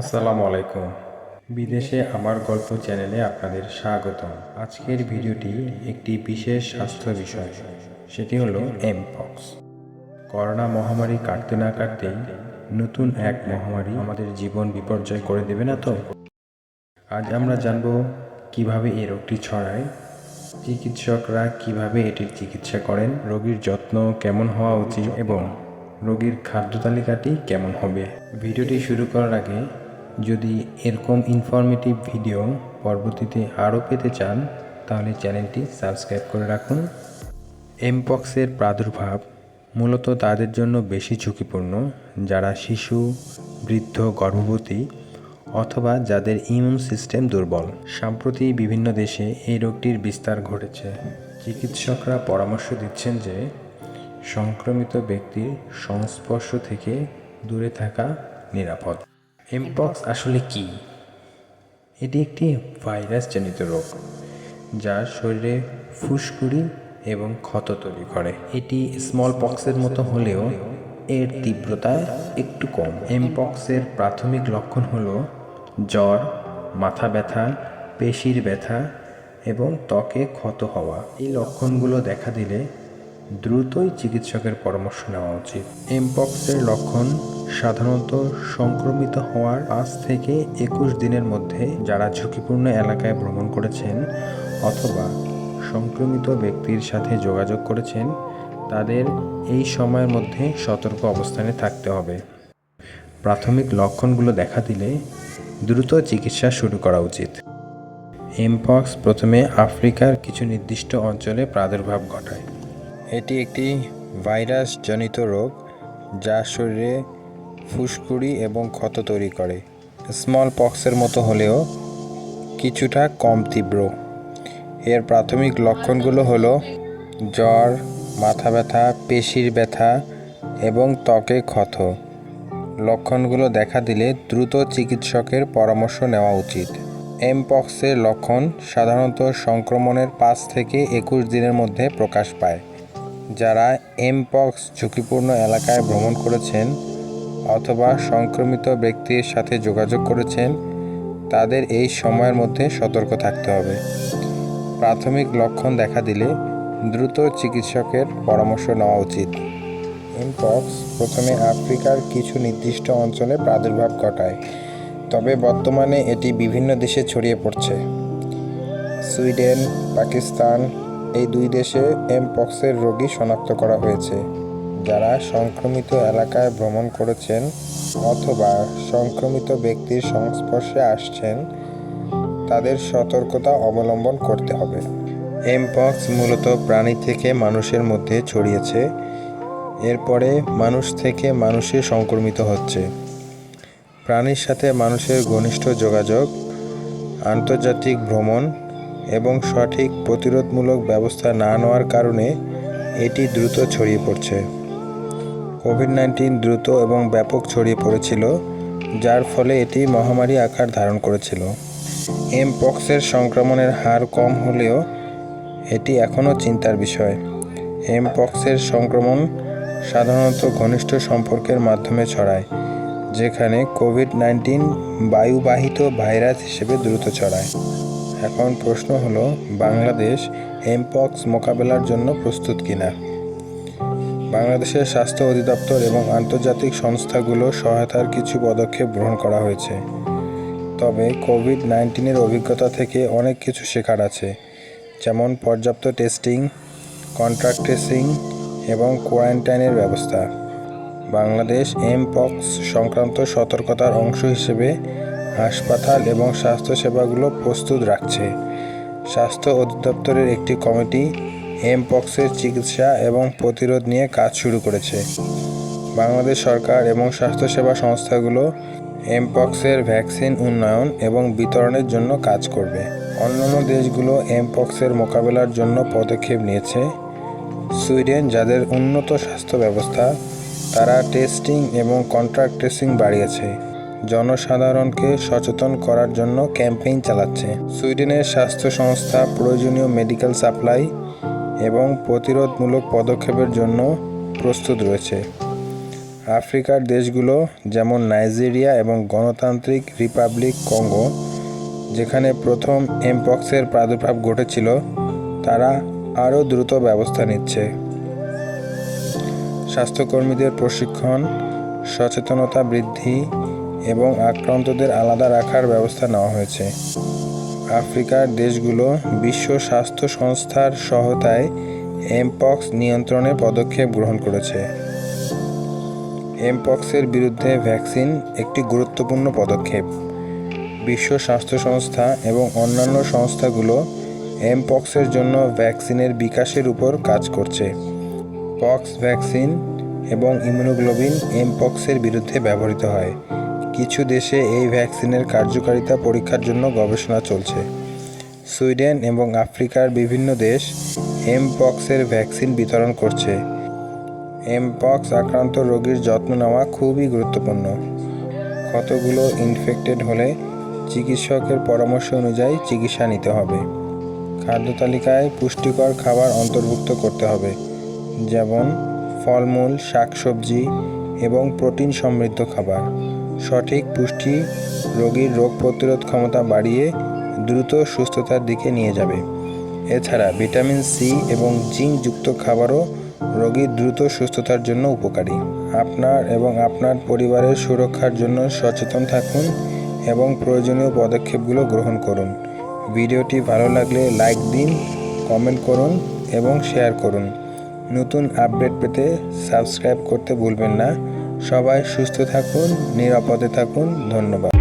আসসালামু আলাইকুম। বিদেশে আমার গল্প চ্যানেলে আপনাদের স্বাগতম। আজকের ভিডিওটি একটি বিশেষ স্বাস্থ্য বিষয়, সেটি হলো এমপক্স করোনা মহামারী কাটতে না কাটতেই নতুন এক মহামারী আমাদের জীবন বিপর্যয় করে দেবে না তো? আজ আমরা জানব কীভাবে এই রোগটি ছড়ায়, চিকিৎসকরা কীভাবে এটির চিকিৎসা করেন, রোগীর যত্ন কেমন হওয়া উচিত এবং রোগীর খাদ্য তালিকাটি কেমন হবে। ভিডিওটি শুরু করার আগে যদি এরকম ইনফরমেটিভ ভিডিও পরবর্তীতে আরও পেতে চান, তাহলে চ্যানেলটি সাবস্ক্রাইব করে রাখুন। এমপক্সের প্রাদুর্ভাব মূলত তাদের জন্য বেশি ঝুঁকিপূর্ণ। যারা শিশু, বৃদ্ধ, গর্ভবতী অথবা যাদের ইমিউন সিস্টেম দুর্বল, সম্প্রতি বিভিন্ন দেশে এই রোগটির বিস্তার ঘটেছে। চিকিৎসকরা পরামর্শ দিচ্ছেন যে, সংক্রমিত ব্যক্তির সংস্পর্শ থেকে দূরে থাকা নিরাপদ। এমপক্স আসলে কি? এটি একটি ভাইরাসজনিত রোগ যা শরীরে ফুসকুড়ি এবং ক্ষত তৈরি করে। এটি স্মল পক্সের মতো হলেও এর তীব্রতা একটু কম। এমপক্সের প্রাথমিক লক্ষণ হল জ্বর, মাথা ব্যথা, পেশির ব্যথা এবং ত্বকে ক্ষত হওয়া। এই লক্ষণগুলো দেখা দিলে দ্রুতই চিকিৎসকের পরামর্শ নেওয়া উচিত। এমপক্সের লক্ষণ সাধারণত সংক্রমিত হওয়ার পাঁচ থেকে একুশ দিনের মধ্যে যারা ঝুঁকিপূর্ণ এলাকায় ভ্রমণ করেছেন অথবা সংক্রমিত ব্যক্তির সাথে যোগাযোগ করেছেন, তাদের এই সময়ের মধ্যে সতর্ক অবস্থানে থাকতে হবে। প্রাথমিক লক্ষণগুলো দেখা দিলে দ্রুত চিকিৎসা শুরু করা উচিত। এমপক্স প্রথমে আফ্রিকার কিছু নির্দিষ্ট অঞ্চলে প্রাদুর্ভাব ঘটায়। এটি একটি ভাইরাসজনিত রোগ যা শরীরে ফুসকুড়ি এবং ক্ষত তৈরি করে। স্মল পক্সের মতো হলেও কিছুটা কম তীব্র। এর প্রাথমিক লক্ষণগুলো হলো জ্বর, মাথা ব্যথা, পেশির ব্যথা এবং ত্বকে ক্ষত। লক্ষণগুলো দেখা দিলে দ্রুত চিকিৎসকের পরামর্শ নেওয়া উচিত। এমপক্সের লক্ষণ সাধারণত সংক্রমণের পাঁচ থেকে একুশ দিনের মধ্যে প্রকাশ পায়। যারা এমপক্স ঝুঁকিপূর্ণ এলাকায় ভ্রমণ করেছেন অথবা সংক্রমিত ব্যক্তির সাথে যোগাযোগ করেছেন, তাদের এই সময়ের মধ্যে সতর্ক থাকতে হবে। প্রাথমিক লক্ষণ দেখা দিলে দ্রুত চিকিৎসকের পরামর্শ নেওয়া উচিত। এমপক্স প্রথমে আফ্রিকার কিছু নির্দিষ্ট অঞ্চলে প্রাদুর্ভাব ঘটায়, তবে বর্তমানে এটি বিভিন্ন দেশে ছড়িয়ে পড়ছে। সুইডেন, পাকিস্তান এই দুই দেশে এমপক্সের রোগী শনাক্ত করা হয়েছে। যারা সংক্রমিত এলাকায় ভ্রমণ করেছেন অথবা সংক্রমিত ব্যক্তির সংস্পর্শে আসছেন, তাদের সতর্কতা অবলম্বন করতে হবে। এমপক্স মূলত প্রাণী থেকে মানুষের মধ্যে ছড়িয়েছে। এরপরে মানুষ থেকে মানুষে সংক্রমিত হচ্ছে। প্রাণীর সাথে মানুষের ঘনিষ্ঠ যোগাযোগ, আন্তর্জাতিক ভ্রমণ এবং সঠিক প্রতিরোধমূলক ব্যবস্থা না নেওয়ার কারণে এটি দ্রুত ছড়িয়ে পড়ছে। কোভিড নাইন্টিন দ্রুত এবং ব্যাপক ছড়িয়ে পড়েছিল, যার ফলে এটি মহামারী আকার ধারণ করেছিল। এম পক্সের সংক্রমণের হার কম হলেও এটি এখনও চিন্তার বিষয়। এম পক্সের সংক্রমণ সাধারণত ঘনিষ্ঠ সম্পর্কের মাধ্যমে ছড়ায়, যেখানে কোভিড নাইন্টিন বায়ুবাহিত ভাইরাস হিসেবে দ্রুত ছড়ায়। এখন প্রশ্ন হলো, বাংলাদেশ এমপক্স মোকাবেলার জন্য প্রস্তুত কিনা? বাংলাদেশের স্বাস্থ্য অধিদপ্তর এবং আন্তর্জাতিক সংস্থাগুলো সহায়তার কিছু পদক্ষেপ গ্রহণ করা হয়েছে। তবে কোভিড নাইন্টিনের অভিজ্ঞতা থেকে অনেক কিছু শেখার আছে, যেমন পর্যাপ্ত টেস্টিং কন্ট্রাক্ট ট্রেসিং এবং কোয়ারেন্টাইনের ব্যবস্থা। বাংলাদেশ এমপক্স সংক্রান্ত সতর্কতার অংশ হিসেবে হাসপাতাল এবং স্বাস্থ্যসেবাগুলো প্রস্তুত রাখছে। স্বাস্থ্য অধিদপ্তরের একটি কমিটি এমপক্সের চিকিৎসা এবং প্রতিরোধ নিয়ে কাজ শুরু করেছে। বাংলাদেশ সরকার এবং স্বাস্থ্যসেবা সংস্থাগুলো এমপক্সের ভ্যাকসিন উন্নয়ন এবং বিতরণের জন্য কাজ করবে। অন্যান্য দেশগুলো এমপক্সের মোকাবেলার জন্য পদক্ষেপ নিয়েছে। সুইডেন, যাদের উন্নত স্বাস্থ্য ব্যবস্থা, তারা টেস্টিং এবং কন্ট্রাক্ট ট্রেসিং বাড়িয়েছে। জনসাধারণকে সচেতন করার জন্য ক্যাম্পেইন চালাচ্ছে। সুইডেনের স্বাস্থ্য সংস্থা প্রয়োজনীয় মেডিকেল সাপ্লাই এবং প্রতিরোধমূলক পদক্ষেপের জন্য প্রস্তুত রয়েছে। আফ্রিকার দেশগুলো যেমন নাইজেরিয়া এবং গণতান্ত্রিক রিপাবলিক কঙ্গো, যেখানে প্রথম এমপক্সের প্রাদুর্ভাব ঘটেছিল, তারা আরও দ্রুত ব্যবস্থা নিচ্ছে। স্বাস্থ্যকর্মীদের প্রশিক্ষণ, সচেতনতা বৃদ্ধি এবং আক্রান্তদের আলাদা রাখার ব্যবস্থা নেওয়া হয়েছে। আফ্রিকার দেশগুলো বিশ্ব স্বাস্থ্য সংস্থার সহায়তায় এমপক্স নিয়ন্ত্রণে পদক্ষেপ গ্রহণ করেছে। এমপক্সের বিরুদ্ধে ভ্যাকসিন একটি গুরুত্বপূর্ণ পদক্ষেপ। বিশ্ব স্বাস্থ্য সংস্থা এবং অন্যান্য সংস্থাগুলো এমপক্সের জন্য ভ্যাকসিনের বিকাশের উপর কাজ করছে। পক্স ভ্যাকসিন এবং ইমিউনোগ্লোবিন এমপক্সের বিরুদ্ধে ব্যবহৃত হয়। কিছু দেশে এই ভ্যাকসিনের কার্যকারিতা পরীক্ষার জন্য গবেষণা চলছে। সুইডেন এবং আফ্রিকার বিভিন্ন দেশ এমপক্সের ভ্যাকসিন বিতরণ করছে। এমপক্স আক্রান্ত রোগীর যত্ন নেওয়া খুবই গুরুত্বপূর্ণ। কতগুলো ইনফেক্টেড হলে চিকিৎসকের পরামর্শ অনুযায়ী চিকিৎসা নিতে হবে। খাদ্য তালিকায় পুষ্টিকর খাবার অন্তর্ভুক্ত করতে হবে, যেমন ফলমূল, শাকসবজি এবং প্রোটিন সমৃদ্ধ খাবার। সঠিক পুষ্টি রোগীর রোগ প্রতিরোধ ক্ষমতা বাড়িয়ে দ্রুত সুস্থতার দিকে নিয়ে যাবে। এছাড়া ভিটামিন সি এবং জিঙ্ক যুক্ত খাবারও রোগীর দ্রুত সুস্থতার জন্য উপকারী। আপনার এবং আপনার পরিবারের সুরক্ষার জন্য সচেতন থাকুন এবং প্রয়োজনীয় পদক্ষেপগুলো গ্রহণ করুন। ভিডিওটি ভালো লাগলে লাইক দিন, কমেন্ট করুন এবং শেয়ার করুন। নতুন আপডেট পেতে সাবস্ক্রাইব করতে ভুলবেন না। সবাই সুস্থ থাকুন নিরাপদে থাকুন ধন্যবাদ।